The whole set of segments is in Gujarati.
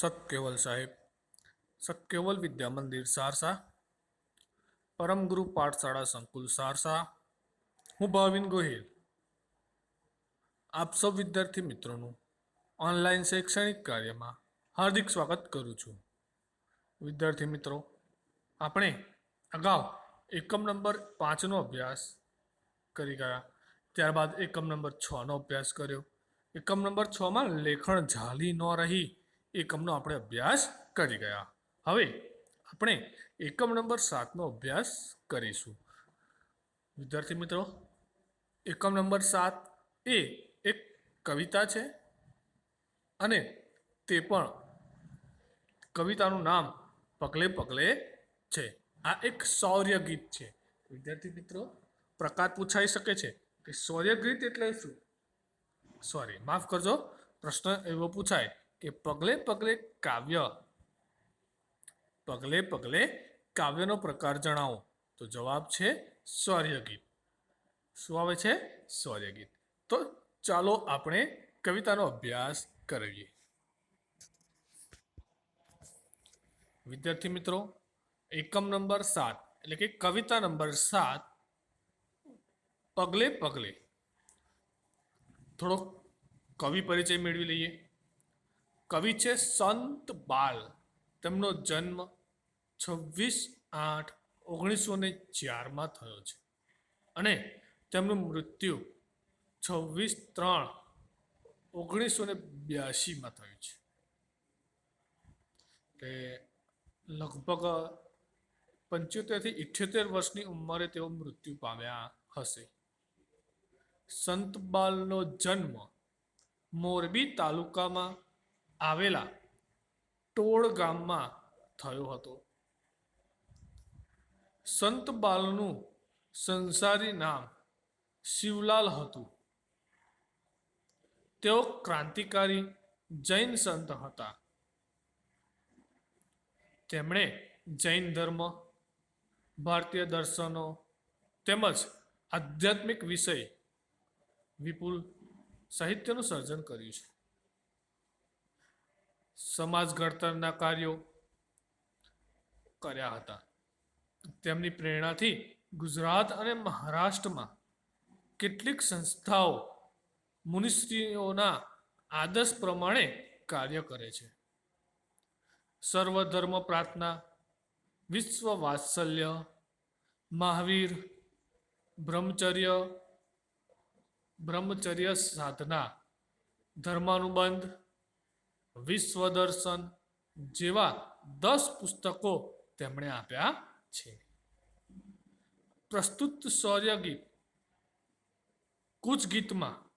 સતકેવલ સાહેબ. સક્કેવલ વિદ્યા મંદિર, સારસા. પરમગુરુ પાઠશાળા સંકુલ, સારસા. હું ભાવિન ગોહિલ. આપ સૌ વિદ્યાર્થી મિત્રોનું ઓનલાઈન શૈક્ષણિક કાર્યમાં હાર્દિક સ્વાગત કરું છું. વિદ્યાર્થી મિત્રો, આપણે અગાઉ એકમ નંબર પાંચનો અભ્યાસ કરી ગયા. ત્યારબાદ એકમ નંબર છનો અભ્યાસ કર્યો. એકમ નંબર છમાં લેખણ ઝાલી ન રહી. એકમનો આપણે અભ્યાસ કરી ગયા. હવે આપણે એકમ નંબર સાતનો અભ્યાસ કરીશું. વિદ્યાર્થી મિત્રો, એકમ નંબર સાત એ એક કવિતા છે અને તે પણ કવિતાનું નામ પગલે પગલે છે. આ એક શૌર્ય ગીત છે. વિદ્યાર્થી મિત્રો, પ્રકાર પૂછાઈ શકે છે કે શૌર્ય ગીત એટલે શું? સોરી માફ કરજો, પ્રશ્ન એવો પૂછાય કે પગલે પગલે કાવ્ય. પગલે પગલે કાવ્યનો પ્રકાર જણાવો. તો જવાબ છે શૌર્ય ગીત શું આવે છે? શૌર્ય ગીત તો ચાલો આપણે કવિતાનો અભ્યાસ કરીએ. વિદ્યાર્થી મિત્રો, એકમ નંબર સાત, એટલે કે કવિતા નંબર સાત, પગલે પગલે. થોડો કવિ પરિચય મેળવી લઈએ. કવિ છે સંત બાલ. તેમનો જન્મ છવ્વીસ આઠ ઓગણીસો ને ચારમાં થયો છે. અને તેમનું મૃત્યુ છવ્વીસ ત્રણ ઓગણીસો ને બ્યાસીમાં થયું છે. કે લગભગ પંચોતેરથી ઇઠ્યોતેર વર્ષની ઉંમરે તેઓ મૃત્યુ પામ્યા હશે. સંતબાલનો જન્મ મોરબી તાલુકામાં આવેલા ટોળ ગામમાં થયો હતો. સંતબાલનું સંસારી નામ શિવલાલ હતું. તેઓ ક્રાંતિકારી જૈન સંત હતા. તેમણે જૈન ધર્મ, ભારતીય દર્શનો તેમજ આધ્યાત્મિક વિષય વિપુલ સાહિત્યનું સર્જન કર્યું છે. સમાજ ઘડતરના કાર્યો કર્યા હતા. તેમની પ્રેરણાથી ગુજરાત અને મહારાષ્ટ્રમાં કેટલીક સંસ્થાઓ મુનિશ્રીઓના આદર્શ પ્રમાણે કાર્ય કરે છે. સર્વધર્મ પ્રાર્થના, વિશ્વ વાત્સલ્ય, મહાવીર, બ્રહ્મચર્ય બ્રહ્મચર્ય સાધના, ધર્માનુબંધ વિશ્વ દર્શન જેવા દસ પુસ્તકો તેમણે આપ્યા છે. પ્રસ્તુત શૌર્ય ગીત કૂચ ગીતમાં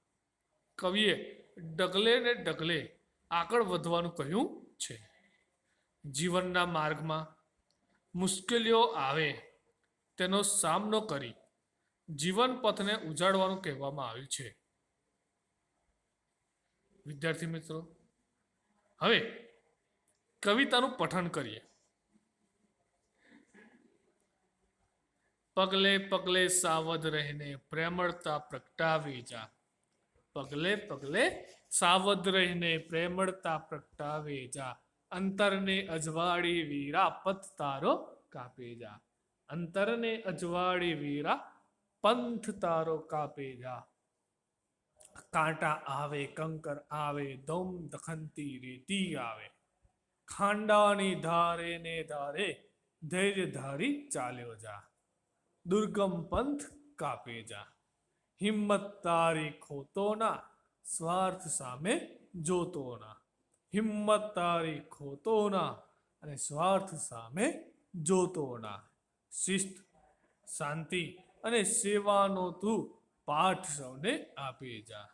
કવિએ ડગલે ને ડગલે આગળ વધવાનું કહ્યું છે. જીવનના માર્ગમાં મુશ્કેલીઓ આવે તેનો સામનો કરી જીવન પથને ઉજાડવાનું કહેવામાં આવ્યું છે. વિદ્યાર્થી મિત્રો હવે, કવિતાનું પઠન કરીએ. પગલે પગલે સાવધ રહીને પ્રેમળતા પ્રગટાવી જા. પગલે પગલે સાવધ રહીને પ્રેમળતા પ્રગટાવે જા. અંતરને અજવાળી વીરા પથ તારો કાપે જા. અંતરને અજવાળી વીરા પંથ તારો કાપે જા. કાંટા આવે, કંકર આવે, દમ દખનતી રેતી આવે. ખાંડાની ધારે ને ધારે ધૈર્ય ધારી ચાલ્યો જા. દુર્ગમ પંથ કાપે જા. હિંમત તારી ખોતોના સ્વાર્થ સામે જોતોના હિંમત તારી ખોતોના અને સ્વાર્થ સામે જોતોના શિસ્ત, શાંતિ અને સેવાનો તું પાઠ સૌને આપી જા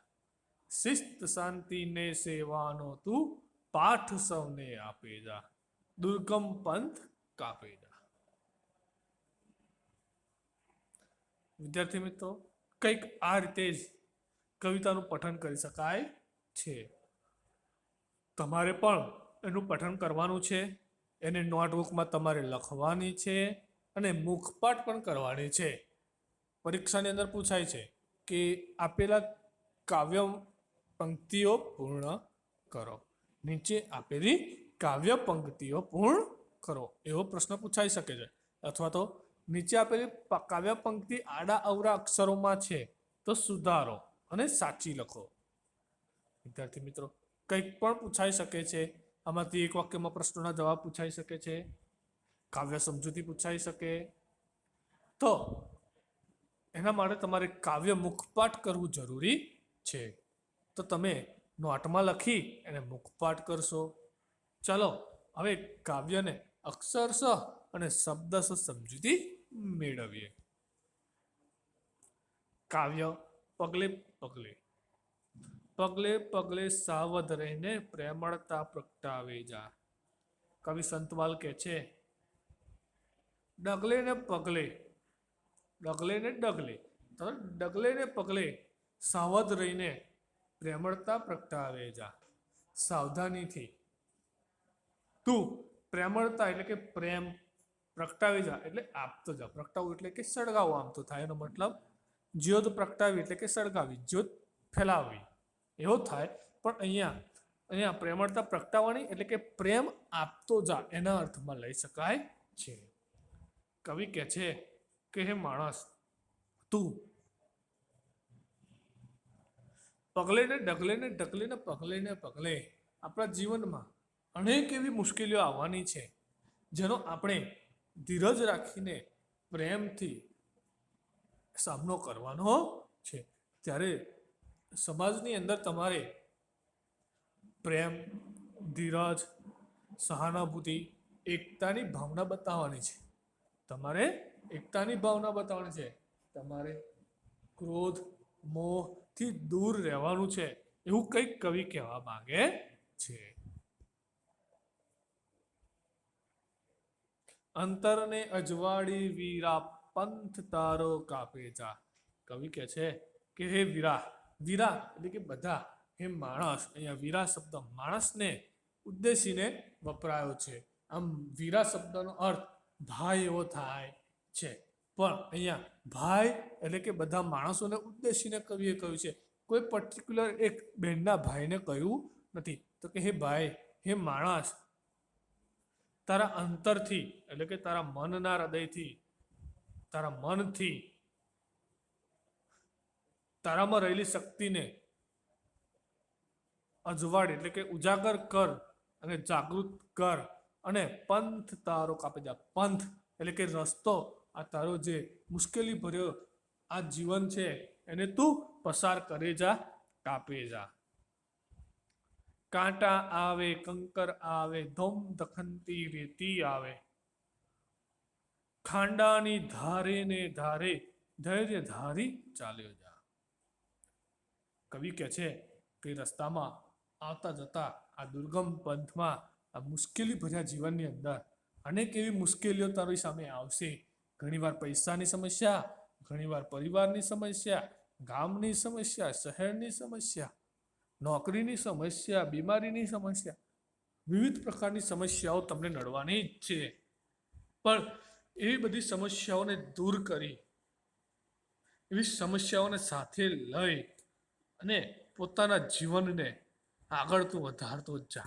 શિસ્ત શાંતિને સેવાનો તું પાઠ સૌને આપે જા દુર્ગમ પંથ કાપે જા વિદ્યાર્થી મિત્રો કંઈક આ રીતે જ કવિતાનું પઠન કરી શકાય છે. તમારે પણ એનું પઠન કરવાનું છે. એને નોટબુકમાં તમારે લખવાની છે અને મુખપાઠ પણ કરવાની છે. પરીક્ષાની અંદર પૂછાય છે કે આપેલા કાવ્ય પંક્તિઓ પૂર્ણ કરો. નીચે આપેલી કાવ્ય પંક્તિઓ પૂર્ણ કરો. એવો પ્રશ્ન પૂછાઈ શકે છે. અથવા તો નીચે આપેલી કાવ્ય પંક્તિ આડા અવરા અક્ષરોમાં છે, તો સુધારો અને સાચી લખો. વિદ્યાર્થી મિત્રો, કંઈક પણ પૂછાઈ શકે છે, આમાંથી એક વાક્યમાં પ્રશ્નોના જવાબ પૂછાઈ શકે છે, કાવ્ય સમજૂતી પૂછાઈ શકે. તો એના માટે તમારે કાવ્ય મુખપાઠ કરવું જરૂરી છે. તો તમે નોટમાં લખી એને મુખપાઠ કરશો. ચાલો, હવે કાવ્યને અક્ષરશ અને શબ્દશ સમજૂતી મેળવીએ. કાવ્ય પગલે પગલે. પગલે પગલે સાવધ રહીને પ્રેમળતા પ્રગટાવે જા. કવિ સંતવાલ કહે છે, ડગલે ને પગલે ડગલે ને ડગલે. ડગલે ને પગલે સાવધ રહીને પ્રેમળતા પ્રગટાવે જા. સાવધાનીથી. તું પ્રેમળતા એટલે કે પ્રેમ પ્રગટાવી જા. એટલે આપતો જા. પ્રગટાવવું એટલે કે સળગાવવું આમ તો થાય. એનો મતલબ જ્યોત પ્રગટાવી એટલે કે સળગાવી. જ્યોત ફેલાવવી. એવો થાય. પણ અહીંયા અહીંયા પ્રેમળતા પ્રગટાવવાની એટલે કે પ્રેમ આપતો જા. એના અર્થમાં લઈ શકાય છે. કવિ કહે છે કે હે માણસ, તું પગલે ને ડગલે ને ડગલે ને પગલે ને પગલે આપણા જીવનમાં અનેક એવી મુશ્કેલીઓ આવવાની છે, જેનો આપણે ધીરજ રાખીને પ્રેમથી સામનો કરવાનો છે. ત્યારે સમાજની અંદર તમારે પ્રેમ, ધીરજ, સહાનુભૂતિ, એકતાની ભાવના બતાવવાની છે. તમારે એકતાની ભાવના બતાવવાની છે. તમારે ક્રોધ, મોહથી દૂર રહેવાનું છે એવું કંઈક કવિ કહેવા માંગે છે. અંતરને અજવાળી વીરા પંથ તારો કાપે જા. કવિ કહે છે કે, હે વીરા વીરા એટલે કે બધા, હે માણસ. અહીંયા વીરા શબ્દ માણસને ઉદ્દેશીને વપરાયો છે. આમ વીરા શબ્દનો અર્થ ભાઈ એવો થાય છે. પણ અહીંયા ભાઈ એટલે કે બધા માણસોને ઉદ્દેશીને કવિએ કહ્યું છે. કોઈ પર્ટિક્યુલર એક બહેનના ભાઈને કહ્યું નથી. તો કે, હે ભાઈ, હે માણસ, તારા અંતરથી એટલે કે તારા મનના હૃદયથી, તારા મનથી, તારામાં રહેલી શક્તિને અજવાડ એટલે કે ઉજાગર કર અને જાગૃત કર અને પંથ તારો કાપી જા પંથ એટલે કે રસ્તો આ તારો જે મુશ્કેલી ભર્યો, આ જીવન છે, એને તું પસાર કરે જા, કાપે જા. કાંટા આવે, કંકર આવે, ધોમ દખનતી રેતી આવે. ખાંડાની ધારે ને ધારે ધૈર્ય ધારી ચાલ્યો જા. કવિ કહે છે કે રસ્તામાં આવતા જતા આ દુર્ગમ પંથમાં આ મુશ્કેલી ભર્યા જીવનની અંદર અનેક એવી મુશ્કેલીઓ તારી સામે આવશે. ઘણીવાર પૈસાની સમસ્યા, ઘણીવાર પરિવારની સમસ્યા, ગામની સમસ્યા, શહેરની સમસ્યા, નોકરીની સમસ્યા, બીમારીની સમસ્યા, વિવિધ પ્રકારની સમસ્યાઓ તમને નડવાની જ છે. પણ એવી બધી સમસ્યાઓને દૂર કરી, એવી સમસ્યાઓને સાથે લઈ અને પોતાના જીવનને આગળ તું વધારતો જ.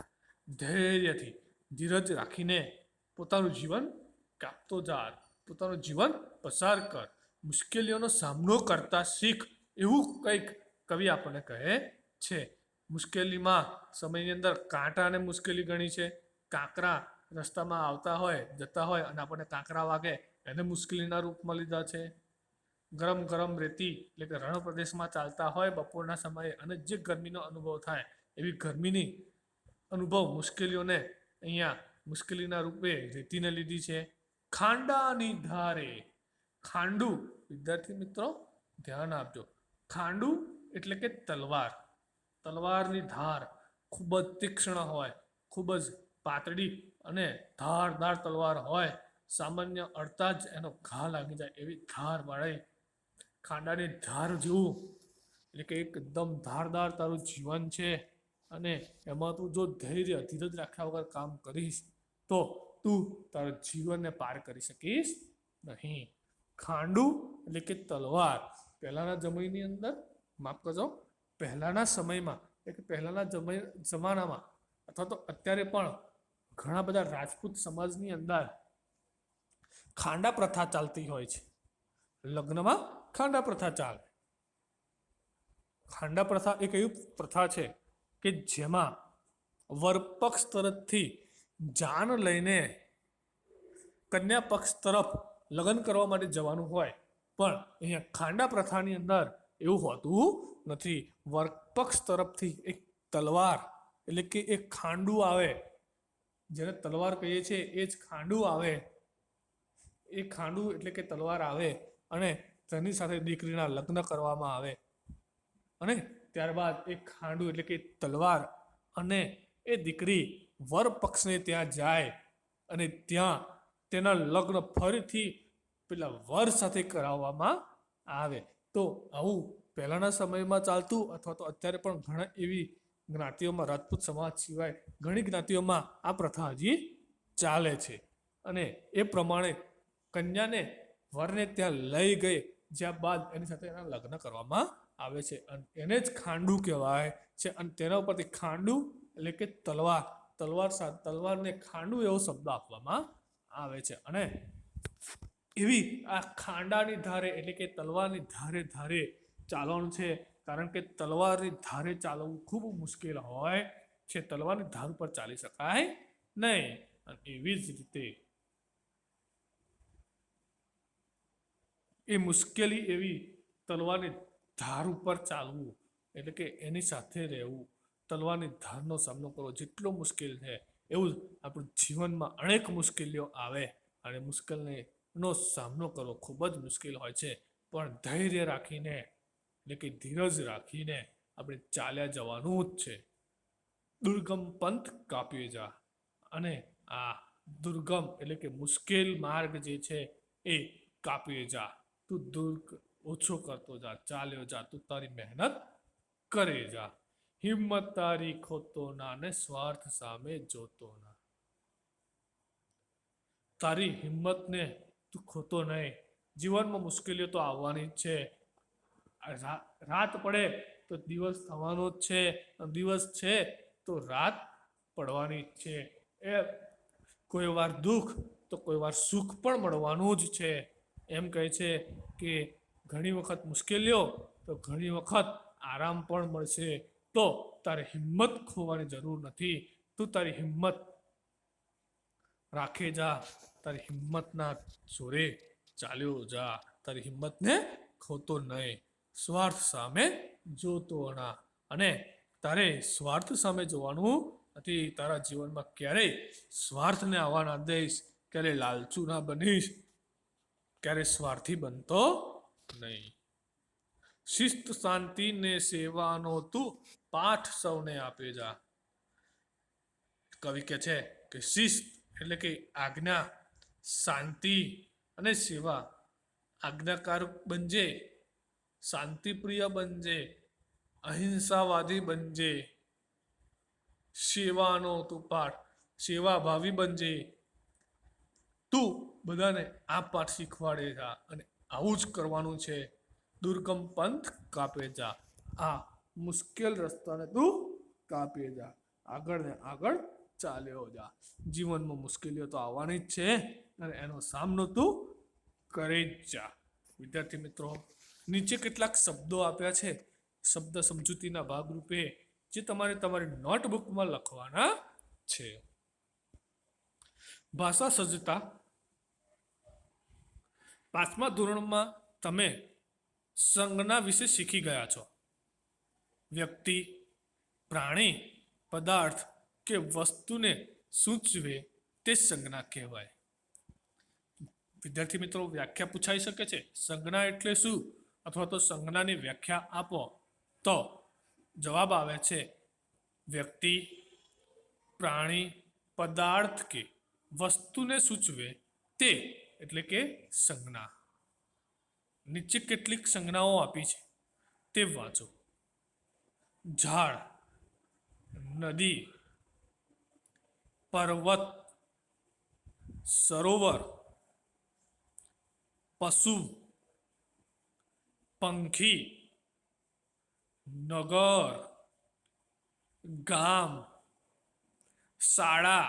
ધૈર્યથી, ધીરજ રાખીને પોતાનું જીવન કાપતો જા. પોતાનું જીવન પસાર કર. મુશ્કેલીઓનો સામનો કરતા શીખ. એવું કંઈક કવિ આપણને કહે છે. મુશ્કેલીમાં સમયની અંદર કાંટાને મુશ્કેલી ગણી છે. કાંકરા રસ્તામાં આવતા હોય, જતા હોય અને આપણને કાંકરા વાગે, એને મુશ્કેલીના રૂપમાં લીધા છે. ગરમ ગરમ રેતી એટલે કે રણ પ્રદેશમાં ચાલતા હોય બપોરના સમયે અને જે ગરમીનો અનુભવ થાય, એવી ગરમીની અનુભવ મુશ્કેલીઓને અહીંયા મુશ્કેલીના રૂપે રેતીને લીધી છે. ખાંડાની ધારે. ખાંડુ, વિદ્યાર્થી મિત્રો, ધ્યાન આપજો. ખાંડુ એટલે કે તલવાર. તલવારની ધાર ખૂબ જ તીક્ષ્ણ હોય, ખૂબ જ પાતળી અને ધારદાર તલવાર હોય. સામાન્ય અડતા જ એનો ઘા લાગી જાય એવી ધાર વાળી. ખાંડાની ધાર જેવું એટલે કે એકદમ ધારદાર તારું જીવન છે. અને એમાં તું જો ધૈર્ય, ધીરજ રાખ્યા વગર કામ કરીશ, તો તું તારા જીવનને પાર કરી શકીશ નહીં. ખાંડુ એટલે કે તલવાર. પહેલાંના જમીનની અંદર, માફ કરજો, પહેલાંના સમયમાં, એટલે કે પહેલાંના જમાનામાં, અથવા તો અત્યારે પણ ઘણા બધા રાજપૂત સમાજની અંદર ખાંડા પ્રથા ચાલતી હોય છે. લગ્નમાં ખાંડા પ્રથા ચાલે. ખાંડા પ્રથા એક એવી પ્રથા છે કે જેમાં વરપક્ષ તરફથી જાન લઈને કન્યા પક્ષ તરફ લગ્ન કરવા માટે જવાનું હોય. પણ અહીંયા ખાંડા પ્રથાની અંદર એવું હોતું નથી. વરપક્ષ તરફથી એક તલવાર, એટલે કે એક ખાંડું આવે. જેને તલવાર કહીએ છીએ, એ જ ખાંડું આવે. એ ખાંડું એટલે કે તલવાર આવે અને તેની સાથે દીકરીના લગ્ન કરવામાં આવે. અને ત્યારબાદ એ ખાંડું એટલે કે તલવાર અને એ દીકરી વર પક્ષને ત્યાં જાય અને ત્યાં તેના લગ્ન ફરીથી પેલા વર સાથે કરાવવામાં આવે. તો આવું પહેલાંના સમયમાં ચાલતું અથવા તો અત્યારે પણ ઘણા એવી જ્ઞાતિઓમાં, રાજપૂત સમાજ સિવાય ઘણી જ્ઞાતિઓમાં આ પ્રથા હજી ચાલે છે. અને એ પ્રમાણે કન્યાને વરને ત્યાં લઈ ગઈ, જ્યાં બાદ એની સાથે એના લગ્ન કરવામાં આવે છે. અને એને જ ખાંડું કહેવાય છે. અને તેના ઉપરથી ખાંડું એટલે કે તલવાર તલવાર તલવારને ખાંડું એવો શબ્દ આપવામાં આવે છે. અને એવી આ ખાંડાની ધારે, એટલે કે તલવારની ધારે ધારે ચાલવાનું છે, કારણ કે તલવારની ધારે ચાલવું ખૂબ મુશ્કેલ હોય છે. તલવારની ધાર ઉપર ચાલી શકાય નહીં. એવી જ રીતે એ મુશ્કેલી એવી તલવારની ધાર ઉપર ચાલવું, એટલે કે એની સાથે રહેવું તલવારની ધારનો સામનો કરવો જેટલો મુશ્કેલ છે, એવું આપણું જીવનમાં અનેક મુશ્કેલીઓ આવે અને મુશ્કેલીનો સામનો કરવો ખૂબ જ મુશ્કેલ હોય છે. પણ ધૈર્ય રાખીને, એટલે કે ધીરજ રાખીને આપણે ચાલ્યા જવાનું જ છે. દુર્ગમ પંથ કાપીએ જા અને આ દુર્ગમ એટલે કે મુશ્કેલ માર્ગ જે છે એ કાપીએ જા. તું દુર્ગ ઓછો કરતો જા, ચાલ્યો જા, તું તારી મહેનત કરે જા. હિંમત તારી ખોતો ના અને સ્વાર્થ સામે જોતો ના તારી હિંમતને તું ખોતો નહીં. જીવનમાં મુશ્કેલીઓ તો આવવાની જ છે. રાત પડે તો દિવસ થવાનો જ છે. દિવસ છે તો રાત પડવાની જ છે. એ કોઈ વાર દુઃખ તો કોઈ વાર સુખ પણ મળવાનું જ છે. એમ કહે છે કે ઘણી વખત મુશ્કેલીઓ તો ઘણી વખત આરામ પણ મળશે. તો તારે હિંમત ખોવાની જરૂર નથી. તું તારી હિંમત રાખે જા. તારી હિંમતના જોરે ચાલ્યો જા. તારી હિંમતને ખોતો નહીં. સ્વાર્થ સામે જોતો ના અને તારે સ્વાર્થ સામે જોવાનું નથી. તારા જીવનમાં ક્યારેય સ્વાર્થને આવવા ના દઈશ. ક્યારેય લાલચુ ના બનીશ. ક્યારે સ્વાર્થી બનતો નહીં. શિસ્ત શાંતિ ને સેવાનો તું પાઠ સૌને આપે જા. કવિ કે છે કે શિસ્ત એટલે કે આજ્ઞા, શાંતિ અને સેવા. આજ્ઞાકારક બનજે, શાંતિપ્રિય બનજે, અહિંસાવાદી બનજે. સેવાનો તું પાઠ સેવાભાવી બનજે. તું બધાને આ પાઠ શીખવાડે જા અને આવું જ કરવાનું છે. દુર્ગમ પંથ કાપે જા. આ મુશ્કેલ રસ્તાને તું કાપે જા. આગળ ને આગળ ચાલ્યો જા. જીવનમાં મુશ્કેલીઓ તો આવવાની જ છે અને એનો સામનો તું કરી જ જા. વિદ્યાર્થી મિત્રો, નીચે કેટલાક શબ્દો આપ્યા છે. શબ્દ સમજૂતીના ભાગરૂપે જે તમારે તમારી નોટબુકમાં લખવાના છે. ભાષા સજ્જતા. પાંચમા ધોરણમાં તમે સંજ્ઞા વિશે શીખી ગયા છો. વ્યક્તિ, પ્રાણી, પદાર્થ કે વસ્તુને સૂચવે તે સંજ્ઞા કહેવાય. વિદ્યાર્થી મિત્રો, વ્યાખ્યા પૂછાઈ શકે છે. સંજ્ઞા એટલે શું? અથવા તો સંજ્ઞાની વ્યાખ્યા આપો. તો જવાબ આવે છે, વ્યક્તિ, પ્રાણી, પદાર્થ કે વસ્તુને સૂચવે તે, એટલે કે સંજ્ઞા. નીચે કેટલીક સંજ્ઞાઓ આપી છે. તે વાંચો. ઝાડ, નદી, પર્વત, સરોવર, પશુ, પંખી, નગર, ગામ, શાળા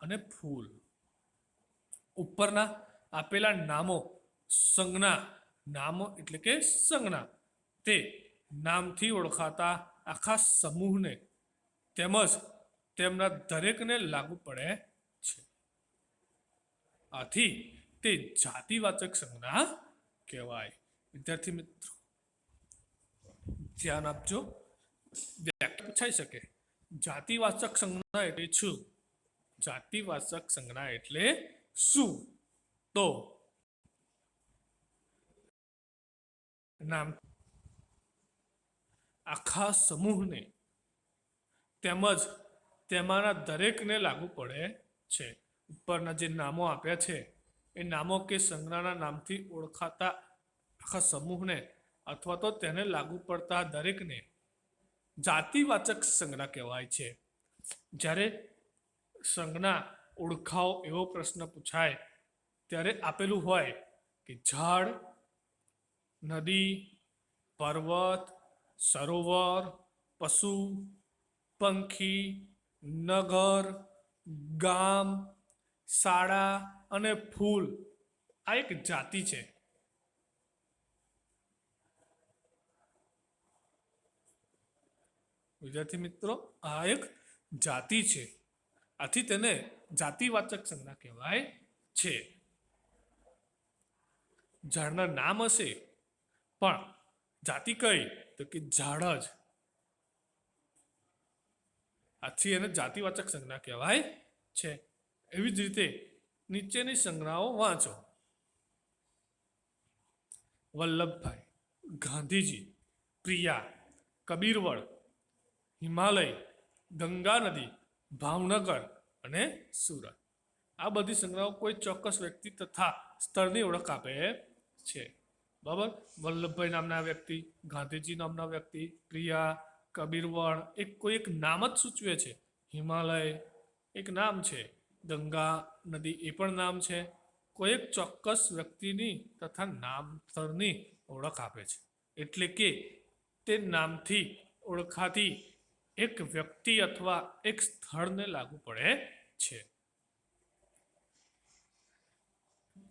અને ફૂલ. ઉપરના આપેલા નામો, સંજ્ઞા નામો એટલે કે સંજ્ઞા. તે નામથી ઓળખાતા આખા સમૂહને તેમજ તેમના દરેકને લાગુ પડે છે. આથી તે જાતિવાચક સંજ્ઞા કહેવાય. વિદ્યાર્થી મિત્રો, ધ્યાન આપજો. વ્યાખ્યા પૂછાઈ શકે. જાતિવાચક સંજ્ઞા એટલે શું? જાતિવાચક સંજ્ઞા એટલે શું? તો નામ. આખા સમૂહને તેમજ તેમાંના દરેકને લાગુ પડે છે. ઉપરના જે નામો આપ્યા છે, એ નામો કે સંજ્ઞાના નામથી ઓળખાતા આખા સમૂહને અથવા તો તેને લાગુ પડતા દરેકને જાતિવાચક સંજ્ઞા કહેવાય છે. જ્યારે સંજ્ઞા ઓળખાવ એવો પ્રશ્ન પૂછાય, ત્યારે આપેલું હોય કે ઝાડ નદી, પર્વત, સરોવર, પશુ, પંખી, નગર, ગામ, શાળા અને ફૂલ. આ એક જાતિ છે. વિદ્યાર્થી મિત્રો, આ એક જાતિ છે. આથી તેને જાતિવાચક સંજ્ઞા કહેવાય છે. ઝાડના નામ હશે પણ જાતિ કઈ તો કે ઝાડજ આથી એને જાતિવાચક સંજ્ઞા કહેવાય છે. એવી જ રીતે નીચેની સંજ્ઞાઓ વાંચો. વલ્લભભાઈ, ગાંધીજી, પ્રિયા, કબીરવડ, હિમાલય, ગંગા નદી, ભાવનગર અને સુરત. આ બધી સંજ્ઞાઓ કોઈ ચોક્કસ વ્યક્તિ તથા સ્થળની ઓળખ આપે છે. બરાબર વલ્લભભાઈ નામના વ્યક્તિ, ગાંધીજી નામના વ્યક્તિ, પ્રિયા, કબીરવણ, એક કોઈ એક નામ જ સૂચવે છે. હિમાલય એક નામ છે. ગંગા નદી એ પણ નામ છે. કોઈ એક ચોક્કસ વ્યક્તિની તથા નામ સ્થળની ઓળખ આપે છે. એટલે કે તે નામથી ઓળખાતી એક વ્યક્તિ અથવા એક સ્થળને લાગુ પડે છે.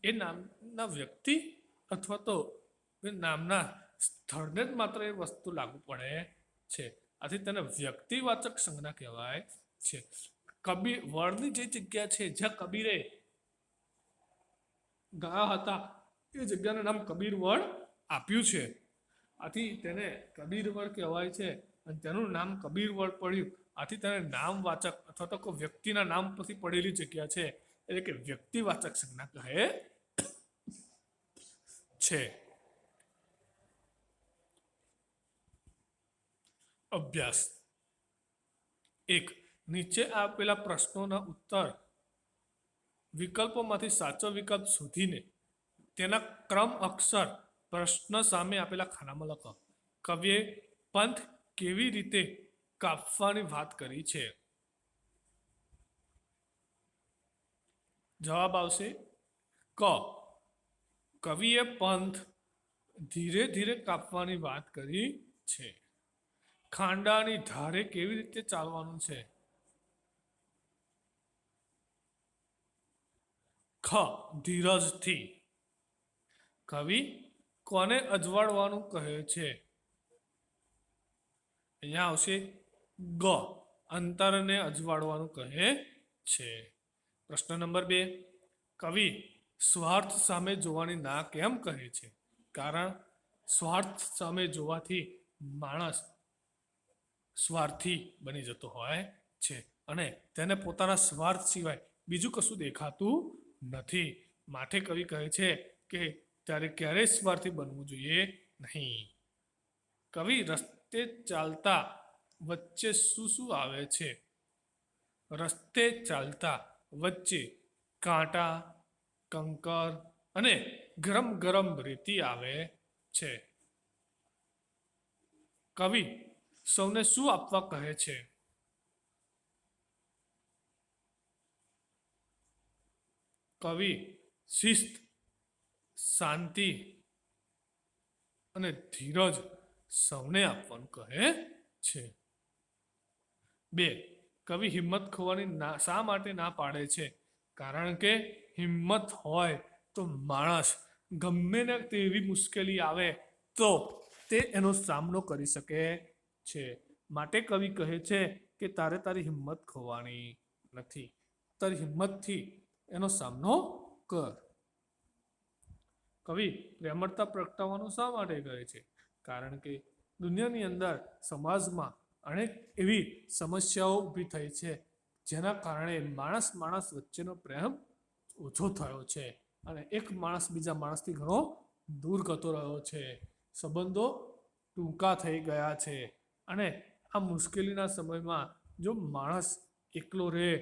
એ નામના વ્યક્તિ અથવા તો નામના સ્થળને જ માત્ર એ વસ્તુ લાગુ પડે છે. આથી તેને વ્યક્તિવાચક સંજ્ઞા કહેવાય છે. કબીર વડની જે જગ્યા છે, જ્યાં કબીરે ગયા હતા, એ જગ્યાનું નામ કબીર વડ આપ્યું છે. આથી તેને કબીર વડ કહેવાય છે અને તેનું નામ કબીર વડ પડ્યું. આથી તેને નામવાચક અથવા તો કોઈ વ્યક્તિના નામ પરથી પડેલી જગ્યા છે. એટલે કે વ્યક્તિવાચક સંજ્ઞા કહે છે. અભ્યાસ. એક, નીચે આપેલા પ્રશ્નોના ઉત્તર વિકલ્પોમાંથી સાચો વિકલ્પ શોધીને તેના ક્રમ અક્ષર પ્રશ્ન સામે આપેલા ખાનામાં લખો. કવિએ પંથ કેવી રીતે કાપવાની વાત કરી છે? જવાબ આવશે ક. કવિએ પંથ ધીરે ધીરે કાપવાની વાત કરી છે. ખાંડાની ધારે કેવી રીતે ચાલવાનું છે? ખ, ધીરજથી. કવિ, કોને અજવાળવાનું કહે છે? અહીંયા આવશે. ગ, અંતરને અજવાળવાનું કહે છે. પ્રશ્ન નંબર બે. કવિ, સ્વાર્થ સામે જોવાની ના કેમ કહે છે? કારણ, સ્વાર્થ સામે જોવાથી માણસ સ્વાર્થી બની જતો હોય છે. અને તેને પોતાના સ્વાર્થ સિવાય બીજું કશું દેખાતું નથી. માટે કવિ કહે છે કે ત્યારે ક્યારેય સ્વાર્થી બનવું જોઈએ નહીં. કવિ રસ્તે ચાલતા વચ્ચે શું શું આવે છે? રસ્તે ચાલતા વચ્ચે કાંટા, કંકર અને ગરમ ગરમ રેતી આવે છે. કવિ સૌને શું આપવા કહે છે? કવિ, શિસ્ત, શાંતિ અને ધીરજ સૌને આપવાનું કહે છે. બે, કવિ હિંમત ખોવાની ના, શા માટે ના પાડે છે? કારણ કે હિંમત હોય તો માણસ ગમે ને તેવી મુશ્કેલી આવે તો તે એનો સામનો કરી શકે છે. માટે કવિ કહે છે કે, તારે તારી હિંમત ખોવાની નથી. તારી હિંમતથી એનો સામનો કર. કવિ પ્રેમળતા પ્રગટાવવાનું શા માટે કહે છે? કારણ કે દુનિયાની અંદર સમાજમાં અનેક એવી સમસ્યાઓ ઊભી થઈ છે, જેના કારણે માણસ માણસ વચ્ચેનો પ્રેમ ઓછો થયો છે અને એક માણસ બીજા માણસથી ઘણો દૂર કરતો રહ્યો છે. સંબંધો ટૂંકા થઈ ગયા છે. અને આ મુશ્કેલીના સમયમાં જો માણસ એકલો રહે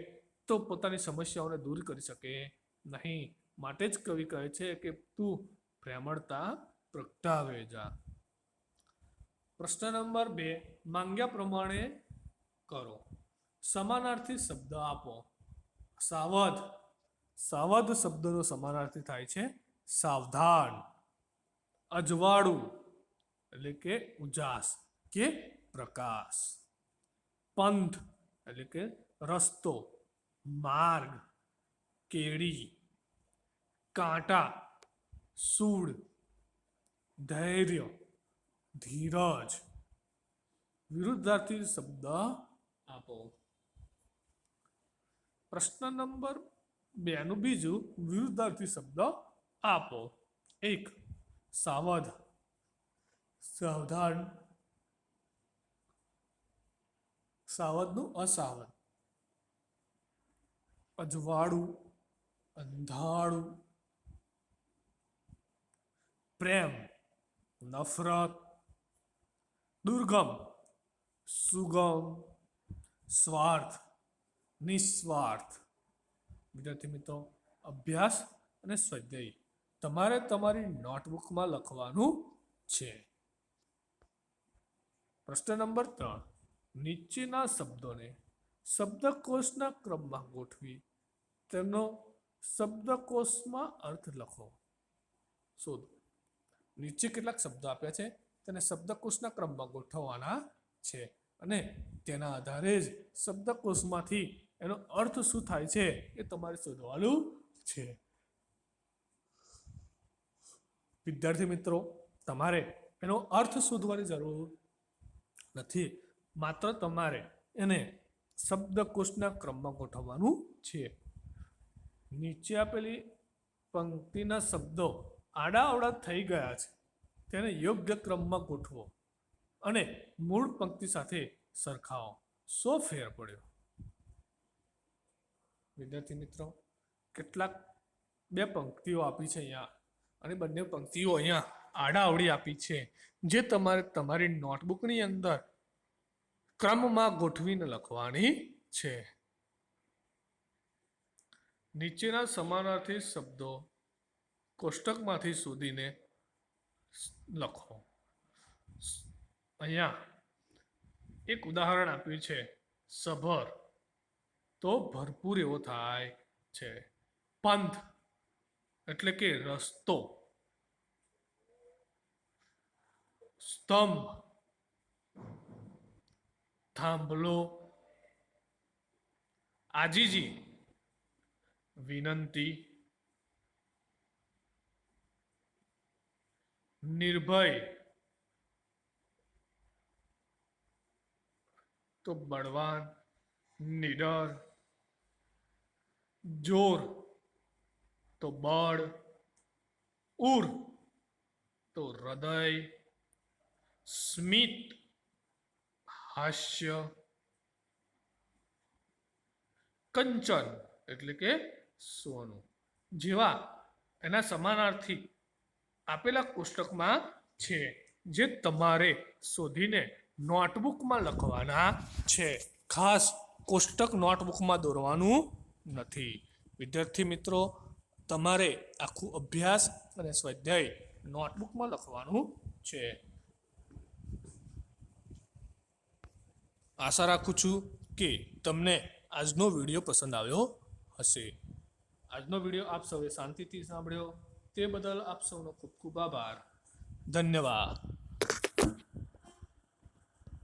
તો પોતાની સમસ્યાઓને દૂર કરી શકે નહીં. માટે જ કવિ કહે છે કે તું પ્રેમળતા પ્રગટાવે જા. પ્રશ્ન નંબર બે, માંગ્યા પ્રમાણે કરો. સમાનાર્થી શબ્દ આપો. સાવધ. સાવધ શબ્દનો સમાનાર્થી થાય છે સાવધાન. અજવાળું. એટલે કે ઉજાસ. કે પ્રકાશ પંથ એટલે કે રસ્તો માર્ગ કેડી કાંટા સૂળ ધૈર્ય ધીરજ વિરુદ્ધાર્થી શબ્દ આપો પ્રશ્ન નંબર બે નું બીજું વિરુદ્ધાર્થી શબ્દ આપો એક સાવધ સાવધાન સાવધનું અસાવધ. અજવાળું, અંધાળું. પ્રેમ, નફરત. દુર્ગમ, સુગમ. સ્વાર્થ, નિસ્વાર્થ. વિદ્યાર્થી મિત્રો, અભ્યાસ અને સ્વાધ્યાય તમારે તમારી નોટબુકમાં લખવાનું છે. પ્રશ્ન નંબર ત્રણ. નીચેના શબ્દોને શબ્દકોશના ક્રમમાં ગોઠવી તેનો શબ્દકોશમાં અર્થ લખો. શોધ. નીચે કેટલાક શબ્દો આપ્યા છે, તેને શબ્દકોશના ક્રમમાં ગોઠવવાના છે અને તેના આધારે જ શબ્દકોશમાંથી એનો અર્થ શું થાય છે એ તમારે શોધવાનું છે. વિદ્યાર્થી મિત્રો, તમારે એનો અર્થ શોધવાની જરૂર નથી. માત્ર તમારે એને શબ્દકોશના ક્રમમાં ગોઠવવાનું છે. નીચે આપેલી પંક્તિના શબ્દો આડાઅવડા થઈ ગયા છે. તેને યોગ્ય ક્રમમાં ગોઠવો અને મૂળ પંક્તિ સાથે સરખાવો. સો ફેર પડ્યો. વિદ્યાર્થી મિત્રો, કેટલાક બે પંક્તિઓ આપી છે અહીંયા અને બંને પંક્તિઓ અહીંયા આડા અવળી આપી છે. જે તમારે તમારી નોટબુકની અંદર ક્રમમાં ગોઠવીને લખવાની છે. નીચેના સમાનાર્થી શબ્દો કોષ્ટકમાંથી શોધીને લખો. અહીંયા એક ઉદાહરણ આપ્યું છે. સભર. તો ભરપૂર એવો થાય છે. પંથ. એટલે કે રસ્તો. સ્તંભ. થાંભલો આજીજી વિનંતી નિર્ભય તો બળવાન નિડર જોર તો બળ ઉર તો હૃદય સ્મિત હાસ્ય, કંચન એટલે કે સોનું, જેવા એના સમાનાર્થી આપેલા કોષ્ટકમાં છે, જે તમારે શોધીને નોટબુકમાં લખવાના છે. ખાસ કોષ્ટક નોટબુકમાં દોરવાનું નથી. વિદ્યાર્થી મિત્રો, તમારે આખું અભ્યાસ અને સ્વાધ્યાય નોટબુકમાં લખવાનું છે. આશા રાખું છું કે તમને આજનો વીડિયો પસંદ આવ્યો હશે. આજનો વીડિયો આપ સૌએ શાંતિથી સાંભળ્યો. તે બદલ આપ સૌનો ખૂબ ખૂબ આભાર. ધન્યવાદ.